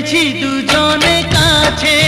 পেয়েছি দুজনে কাছে।